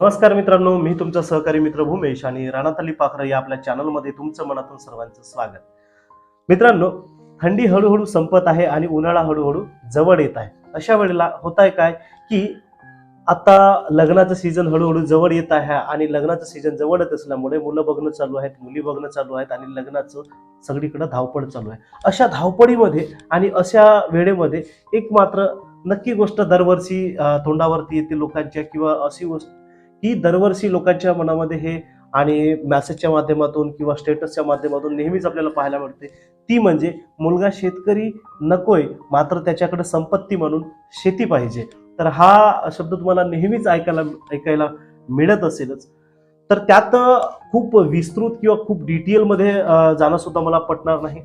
नमस्कार मित्रांनो मी तुमचा सहकारी मित्र भूमेश आणि राणातली पाखरं या आपल्या चॅनलमध्ये तुमचं मनातून सर्वांचं स्वागत. मित्रांनो थंडी हळूहळू संपत आहे आणि उन्हाळा हळूहळू जवळ येत आहे. अशा वेळेला होत आहे काय की आता लग्नाचं सीझन हळूहळू जवळ येत आहे आणि लग्नाचं सीझन जवळच असल्यामुळे मुलं बघणं चालू आहेत मुली बघणं चालू आहेत आणि लग्नाचं सगळीकडे धावपळ चालू आहे. अशा धावपळीमध्ये आणि अशा वेळेमध्ये एक मात्र नक्की गोष्ट दरवर्षी तोंडावरती येते लोकांच्या किंवा अशी गोष्ट ही दरवर्षी लोकांच्या मनामध्ये हे आणि मॅसेजच्या माध्यमातून किंवा स्टेटसच्या माध्यमातून नेहमीच आपल्याला पाहायला मिळते. ती म्हणजे मुलगा शेतकरी नकोय मात्र त्याच्याकडे संपत्ती म्हणून शेती पाहिजे. तर हा शब्द तुम्हाला नेहमीच ऐकायला ऐकायला मिळत असेलच. तर त्यात खूप विस्तृत किंवा खूप डिटेलमध्ये जाणं सुद्धा मला पटणार नाही.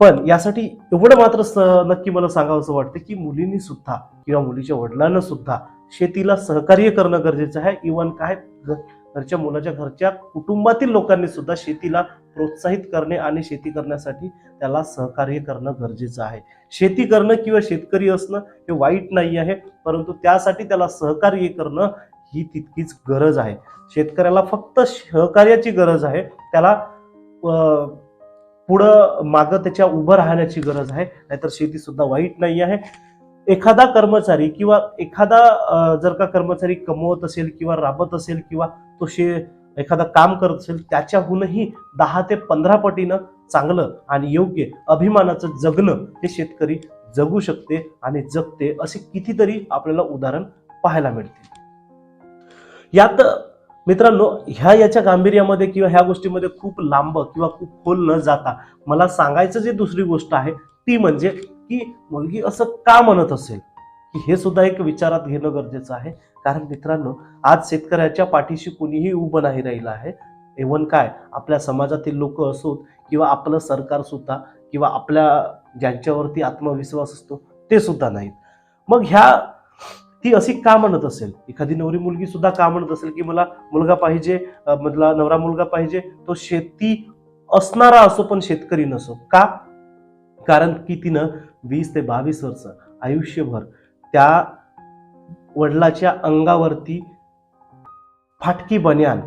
पण यासाठी एवढं मात्र स- नक्की मला सांगावंसं वाटतं की मुलींनी सुद्धा किंवा मुलीच्या वडिलांना सुद्धा शेतीला सहकार्य करणं गरजेचं आहे. इवन काय घरच्या मुलाच्या घरच्या कुटुंबातील लोकांनी सुद्धा शेतीला प्रोत्साहित करणे आणि शेती करण्यासाठी त्याला सहकार्य करणं गरजेचं आहे. शेती करणं किंवा शेतकरी असणं हे वाईट नाही आहे परंतु त्यासाठी त्याला सहकार्य करणं ही तितकीच गरज आहे. शेतकऱ्याला फक्त सहकार्याची गरज आहे त्याला पुढं मागं त्याच्या उभं राहण्याची गरज आहे नाहीतर शेती सुद्धा वाईट नाही आहे. एखादा कर्मचारी किंवा एखादा जर का कर्मचारी कमवत असेल किंवा राबत असेल किंवा तो शे एखादा काम करत असेल त्याच्याहूनही दहा ते पंधरा पटीनं चांगलं आणि योग्य अभिमानाचं जगणं हे शेतकरी जगू शकते आणि जगते असे कितीतरी आपल्याला उदाहरण पाहायला मिळते. यात मित्रांनो ह्या याच्या गांभीर्यामध्ये किंवा ह्या गोष्टीमध्ये खूप लांब किंवा खूप खोल न जाता मला सांगायचं जे दुसरी गोष्ट आहे ती म्हणजे की मुलगी असं का म्हणत असेल? की हे सुद्धा एक विचारात घेणं गरजेचं आहे. कारण मित्रांनो आज शेतकऱ्याच्या पाठीशी कुणीही उभं नाही राहिलं आहे. एवन काय आपल्या समाजातील लोक असोत किंवा आपलं सरकार सुद्धा किंवा आपल्या ज्यांच्यावरती आत्मविश्वास असतो ते सुद्धा नाहीत. मग ह्या ती अशी का म्हणत असेल? एखादी नवरी मुलगी सुद्धा का म्हणत असेल की मला मुलगा पाहिजे मधला नवरा मुलगा पाहिजे तो शेती असणारा असो पण शेतकरी नसो. का? कारण की तिनं वीस ते बावीस वर्ष आयुष्यभर त्या वडिलाच्या अंगावरती फाटकी बन्यान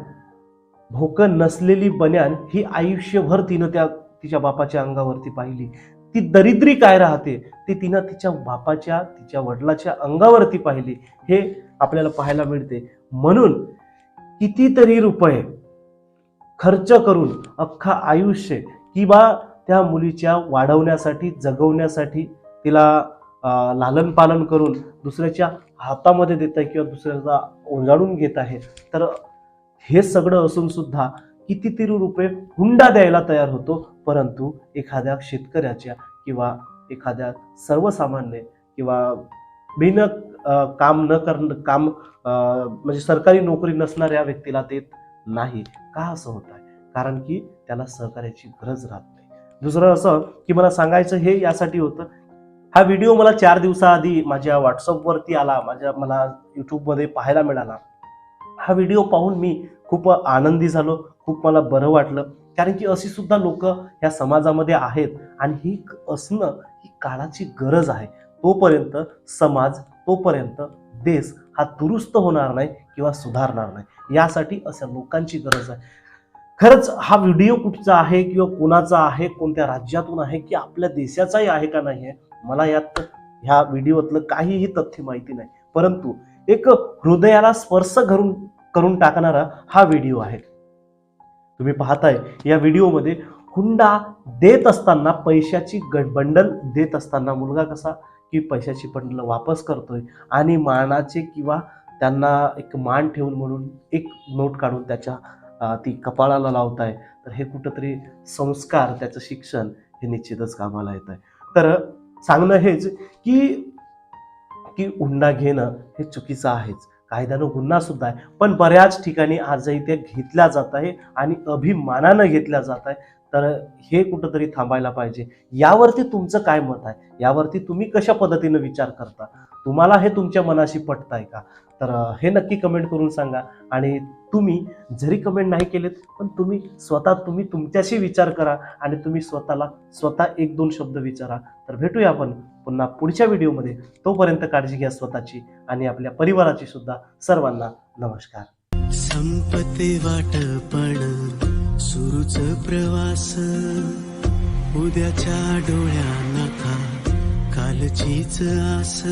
भोकं नसलेली बन्यान ही आयुष्यभर तिनं त्या तिच्या बापाच्या अंगावरती पाहिली. ती दरिद्री काय राहते? ती तिनं तिच्या बापाच्या तिच्या वडिलाच्या अंगावरती पाहिली. हे आपल्याला पाहायला मिळते. म्हणून कितीतरी रुपये खर्च करून अख्खा आयुष्य किंवा त्या मुलीच्या वाढवण्यासाठी जगवण्यासाठी तिला लालन पालन करून दुसऱ्याच्या हातामध्ये देत आहे किंवा दुसऱ्याचा ओंजाळून घेत आहे. तर हे सगळं असून सुद्धा कितीतरी रुपये हुंडा द्यायला तयार होतो परंतु एखाद्या शेतकऱ्याच्या किंवा एखाद्या सर्वसामान्य किंवा बिन काम न कर काम म्हणजे सरकारी नोकरी नसणाऱ्या व्यक्तीला देत नाही. का असं होत आहे? कारण की त्याला सहकार्याची गरज राहत नाही दुसरं असं की मला सांगायचं हे यासाठी होतं. हा व्हिडिओ मला चार दिवसाआधी माझ्या व्हॉट्सअपवरती आला माझ्या मला यूट्यूबमध्ये पाहायला मिळाला. हा व्हिडिओ पाहून मी खूप आनंदी झालो खूप मला बरं वाटलं. कारण की अशी सुद्धा लोक ह्या समाजामध्ये आहेत आणि ही असणं ही काळाची गरज आहे. तोपर्यंत समाज तोपर्यंत देश हा दुरुस्त होणार नाही किंवा सुधारणार नाही. यासाठी अशा लोकांची गरज आहे. खरंच हा व्हिडिओ कुठचा आहे किंवा कोणाचा आहे कोणत्या राज्यातून आहे की आपल्या देशाचाही आहे का नाही आहे मला यात ह्या व्हिडिओतलं काहीही तथ्य माहिती नाही. परंतु एक हृदयाला स्पर्श करून करून टाकणारा हा व्हिडिओ आहे. तुम्ही पाहताय या व्हिडिओमध्ये हुंडा देत असताना पैशाची ग- बंडल देत असताना मुलगा कसा की पैशाची बंडल वापस करतोय आणि मानाचे किंवा त्यांना एक मान ठेवून म्हणून एक नोट काढून त्याच्या ती कपाळाला लावताय तर हे कुठंतरी संस्कार त्याचं शिक्षण हे निश्चितच कामाला येत आहे. तर सांगणं हेच की की हुंडा घेणं हे चुकीचं आहेच. कायद्यानं गुन्हा सुद्धा आहे. पण बऱ्याच ठिकाणी आजही ते घेतल्या जात आहे आणि अभिमानानं घेतल्या जात आहे. तर हे कुठंतरी थांबायला पाहिजे. यावरती तुमचं काय मत आहे? यावरती तुम्ही कशा पद्धतीनं विचार करता? तुम्हाला हे तुमच्या मनाशी पटत आहे का? तर हे नक्की कमेंट करून सांगा. आणि तुम्ही जरी कमेंट नाही केलेत पण तुम्ही स्वतः तुम्ही तुमच्याशी विचार करा आणि तुम्ही स्वतःला स्वतः एक दोन शब्द विचारा. तर भेटूया आपण पुन्हा पुढच्या व्हिडिओमध्ये. तोपर्यंत काळजी घ्या स्वतःची आणि आपल्या परिवाराची सुद्धा. सर्वांना नमस्कार. संपते वाटपण सुरूच प्रवास. उद्याच्या डोळ्या नका कालचीच आस?